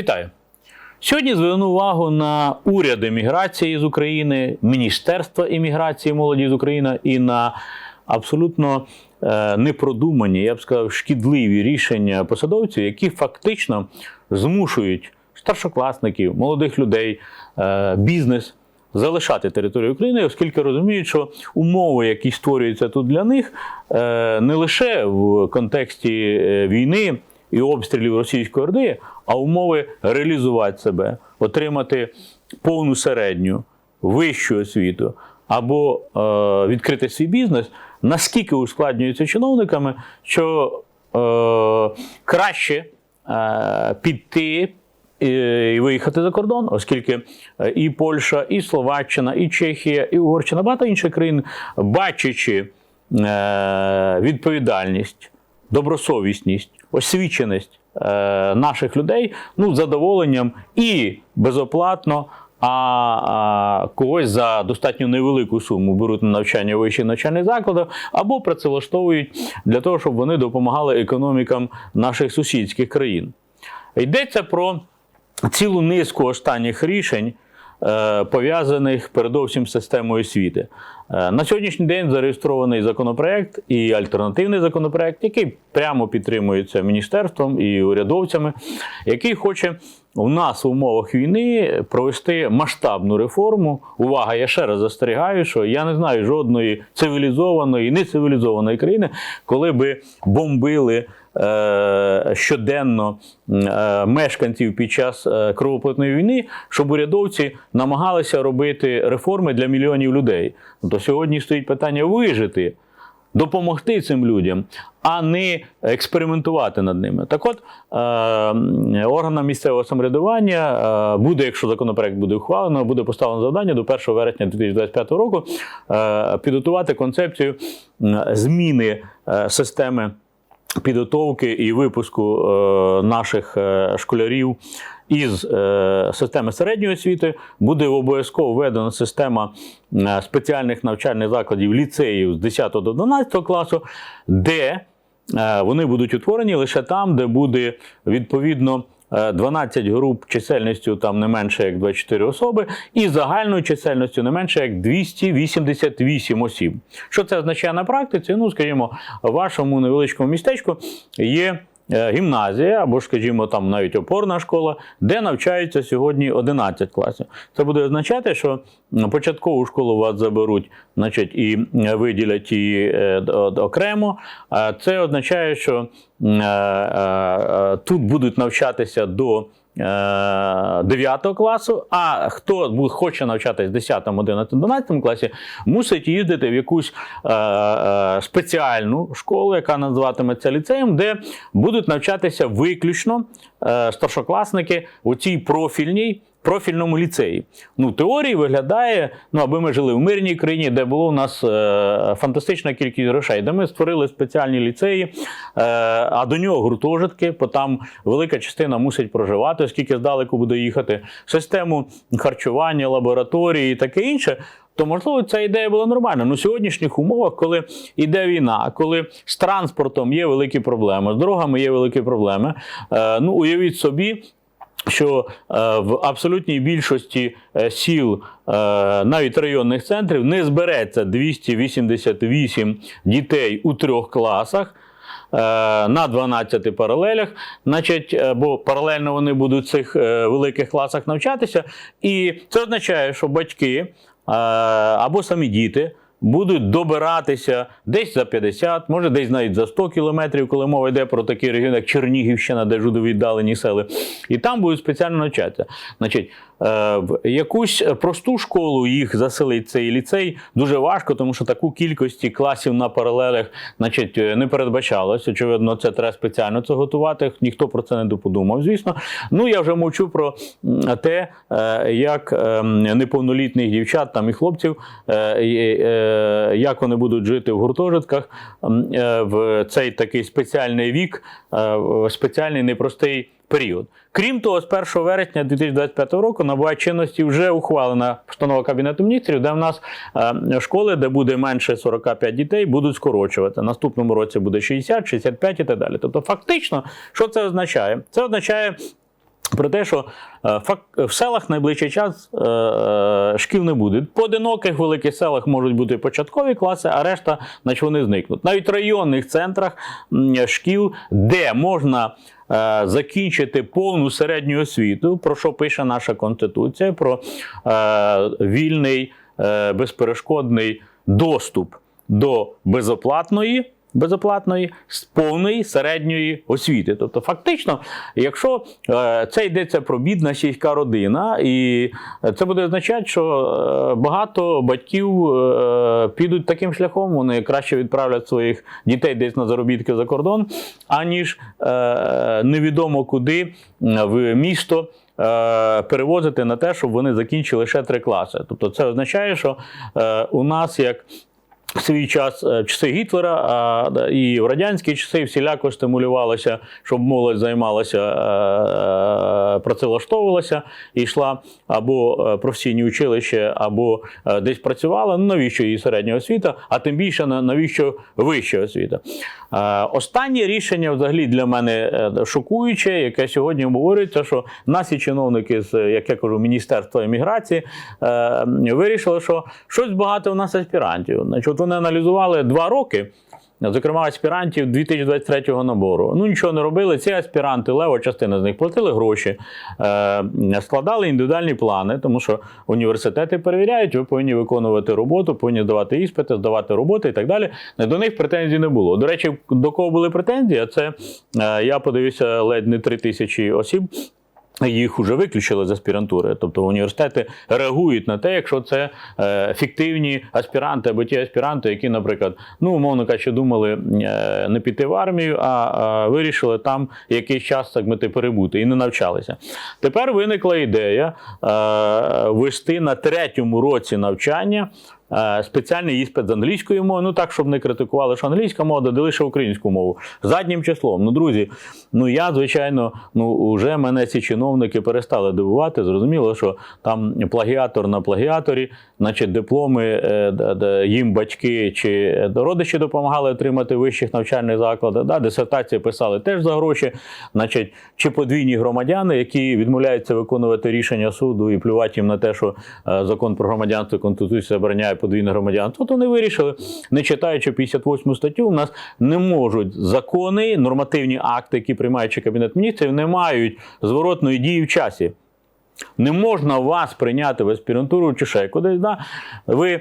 Вітаю! Сьогодні зверну увагу на уряд еміграції з України, Міністерство імміграції молоді з України і на абсолютно е, непродумані, я б сказав, шкідливі рішення посадовців, які фактично змушують старшокласників, молодих людей, е, бізнес залишати територію України, оскільки розуміють, що умови, які створюються тут для них, е, не лише в контексті війни і обстрілів Російської Орди, а умови реалізувати себе, отримати повну середню, вищу освіту або е, відкрити свій бізнес, наскільки ускладнюється чиновниками, що е, краще е, піти і і виїхати за кордон, оскільки е, і Польща, і Словаччина, і Чехія, і Угорщина, багато інших країн, бачачи е, відповідальність, добросовісність, освіченість е, наших людей, ну, з задоволенням і безоплатно. А, когось за достатньо невелику суму беруть на навчання вищих навчальних закладах або працевлаштовують для того, щоб вони допомагали економікам наших сусідських країн. Йдеться про цілу низку останніх рішень, пов'язаних передовсім з системою освіти. Е, На сьогоднішній день зареєстрований законопроект і альтернативний законопроект, який прямо підтримується міністерством і урядовцями, який хоче у нас в умовах війни провести масштабну реформу. Увага, я ще раз застерігаю, що я не знаю жодної цивілізованої нецивілізованої країни, коли би бомбили. Е, Щоденно е, мешканців під час е, війни, щоб урядовці намагалися робити реформи для мільйонів людей. То сьогодні стоїть питання вижити, допомогти цим людям, а не експериментувати над ними. Так от, органам місцевого самоврядування буде, якщо законопроект буде ухвалено, буде поставлено завдання до 1 вересня 2025 року підготувати концепцію зміни системи підготовки і випуску е, наших е, школярів із е, системи середньої освіти буде обов'язково введена система спеціальних навчальних закладів ліцеїв з 10 до 12 класу, де вони будуть утворені лише там, де буде відповідно. Е, 12 груп чисельністю там не менше як 24 особи, і загальною чисельністю не менше як 288 осіб. Що це означає на практиці? Ну, скажімо, в вашому невеличкому містечку є е, гімназія, або, скажімо, там навіть опорна школа, де навчаються сьогодні 11 класів. Це буде означати, що початкову школу вас заберуть, значить, і е, виділять її е, окремо. Це означає, що е, е, е, тут будуть навчатися до. 9 класу, а хто хоче навчатись в 10, 11, 12 класі, мусить їздити в якусь е, е, спеціальну школу, яка називатиметься ліцеєм, де будуть навчатися виключно е, старшокласники у цій профільній. Профільному ліцеї. Ну, теорії виглядає, ну, аби ми жили в мирній країні, де було у нас е, фантастична кількість грошей, де ми створили спеціальні ліцеї, е, а до нього гуртожитки, бо там велика частина мусить проживати, оскільки здалеку буде їхати, систему харчування, лабораторії і таке інше. То можливо ця ідея була нормальна. Ну, в сьогоднішніх умовах, коли йде війна, коли з транспортом є великі проблеми, з дорогами є великі проблеми. Е, ну, уявіть собі, що е, в абсолютній більшості е, сіл, е, навіть районних центрів, не збереться 288 дітей у трьох класах. На 12 паралелях, значить, бо паралельно вони будуть в цих великих класах навчатися, і це означає, що батьки або самі діти будуть добиратися десь за 50, може десь навіть за 100 кілометрів, коли мова йде про такий регіон, як Чернігівщина, де жуди віддалені сели, і там будуть спеціально навчатися. Значить, е, в якусь просту школу їх заселить цей ліцей дуже важко, тому що таку кількості класів на паралелях значить, е, не передбачалось. Очевидно, це треба спеціально це готувати. Ніхто про це не подумав, звісно. Ну я вже мовчу про те, е, як е, неповнолітніх дівчат там і хлопців, як вони будуть жити в гуртожитках е, в цей такий спеціальний вік, е, спеціальний непростий період. Крім того, з 1 вересня 2025 року набуває чинності вже ухвалена постанова Кабінету міністрів, де в нас е, школи, де буде менше 45 дітей, будуть скорочувати. Наступному році буде 60, 65 і так далі. Тобто, фактично, що це означає? Це означає. Про те, що е, в селах найближчий час е, шкіл не буде. Поодиноких великих селах можуть бути початкові класи, а решта, значить, вони зникнуть. Навіть в районних центрах шкіл, де можна е, закінчити повну середню освіту, про що пише наша конституція, про е, вільний, е, безперешкодний доступ до безоплатної. Безоплатної з повної середньої освіти. Тобто, фактично, якщо е, це йдеться про бідна сільська родина, і це буде означати, що е, багато батьків е, підуть таким шляхом, вони краще відправлять своїх дітей десь на заробітки за кордон, аніж невідомо куди в місто. Перевозити на те, щоб вони закінчили ще три класи. Тобто, це означає, що у нас як в свій час е, в часи Гітлера і в радянські часи всіляко стимулювалося, щоб молодь займалася, е, е, працевлаштовувалася і йшла або е, професійні училище, або е, десь працювала. Ну навіщо їй середня освіта, а тим більше навіщо вища освіта. Е, Останнє рішення взагалі для мене е, шокуюче, яке сьогодні обговорюється, що наші чиновники з, як я кажу, Міністерства імміграції е, вирішили, що щось багато у нас аспірантів. Вони аналізували два роки. Зокрема, аспірантів 2023 набору. Ну нічого не робили. Ці аспіранти, лева частина з них платили гроші, е, складали індивідуальні плани, тому що університети перевіряють, ви повинні виконувати роботу, повинні здавати іспити, здавати роботи і так далі. До них претензій не було. До речі, до кого були претензії? Це е, я подивився ледь не 3 тисячі осіб. Їх вже виключили з аспірантури, тобто університети реагують на те, якщо це е, фіктивні аспіранти або ті аспіранти, які, наприклад, ну умовно кажучи, думали е, не піти в армію, а, а вирішили там якийсь час так мити перебути і не навчалися. Тепер виникла ідея е, вести на третьому році навчання. Е, Спеціальний іспит з англійської мови, ну так, щоб не критикували, що англійська мова додали ще українську мову заднім числом. Ну, друзі, ну я, звичайно, ну вже мене ці чиновники перестали дивувати. Зрозуміло, що там плагіатор на плагіаторі, значить, дипломи е, їм батьки чи родичі допомагали отримати вищих навчальних закладах. Да, дисертації писали теж за гроші, значить, чи подвійні громадяни, які відмовляються виконувати рішення суду і плювати їм на те, що е, закон про громадянство конституція забороняє подвійне громадянство. тут вони вирішили, не читаючи 58 статтю, у нас не можуть закони, нормативні акти, які приймаючи кабінет міністрів, не мають зворотної дії в часі. Не можна вас прийняти в аспірантуру чи ще кудись. Да? Ви е,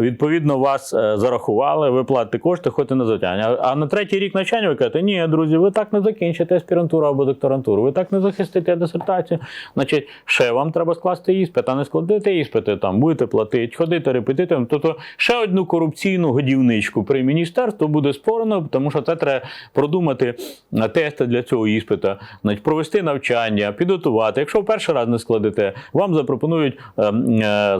відповідно вас е, зарахували, ви платите кошти, ходите на завдання. А на третій рік навчання ви кажете, ні, друзі, ви так не закінчите аспірантуру або докторантуру, ви так не захистите дисертацію. Значить, ще вам треба скласти іспит, а не складете іспити, там будете платити, ходити репетитором. Тобто ще одну корупційну годівничку при міністерстві буде створено, тому що це треба продумати е, тести для цього іспита, провести навчання, підготувати. Якщо перший раз не складете, вам запропонують е, е,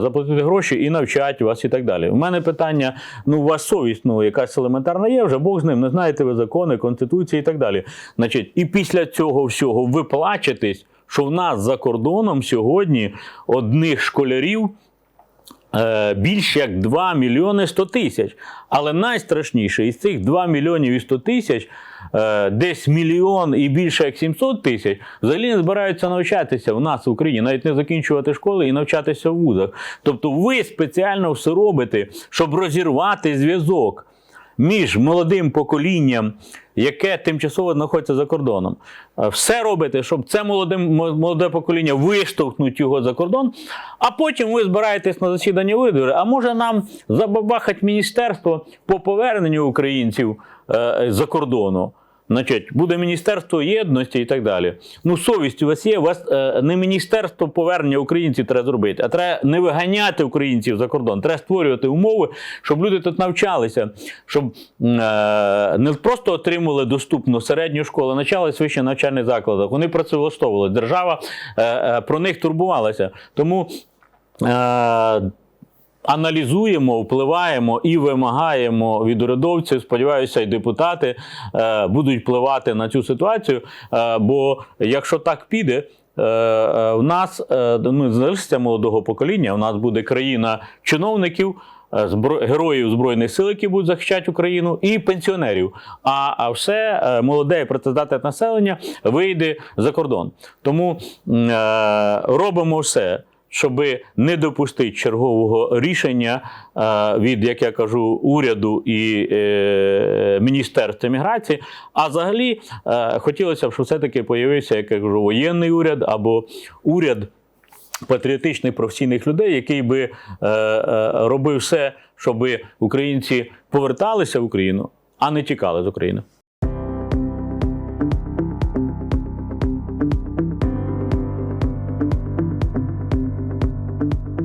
заплатити гроші і навчати вас і так далі. У мене питання: ну, у вас совість, ну, якась елементарна є, вже Бог з ним, не знаєте ви закони, конституції і так далі. Значить, і після цього всього ви плачетесь, що в нас за кордоном сьогодні одних школярів. е, Більше як 2 мільйони 100 тисяч. Але найстрашніше із цих 2 мільйонів і 100 тисяч, десь мільйон і більше як 700 тисяч, взагалі не збираються навчатися в нас в Україні, навіть не закінчувати школи і навчатися в вузах. Тобто ви спеціально все робите, щоб розірвати зв'язок між молодим поколінням, яке тимчасово знаходиться за кордоном. Е, Все робите, щоб це молоде, молоде покоління виштовхнуть його за кордон, а потім ви збираєтесь на засідання вибори. А може нам забабахать міністерство по поверненню українців е, за кордону? Значить, буде Міністерство єдності і так далі. Ну, совість у вас є, у вас е, не міністерство повернення українців треба зробити, а треба не виганяти українців за кордон. Треба створювати умови, щоб люди тут навчалися, щоб е, не просто отримували доступну середню школу, а навчались в вищих навчальних закладах. Вони працевлаштовували. Держава е, е, про них турбувалася. Тому. Аналізуємо, впливаємо і вимагаємо від урядовців. Сподіваюся, і депутати е, будуть впливати на цю ситуацію. Е, бо якщо так піде. е, В нас е, ну, залишиться молодого покоління, у нас буде країна чиновників, героїв Збройних сил, які будуть захищати Україну, і пенсіонерів. А, а все молоде і населення вийде за кордон. Тому е, робимо все. Щоб не допустити чергового рішення е, від, як я кажу, уряду і е, Міністерства міграції. А взагалі е, хотілося б, щоб все-таки появився, як я кажу, воєнний уряд або уряд патріотичних професійних людей, який би робив все, щоб українці поверталися в Україну, а не тікали з України.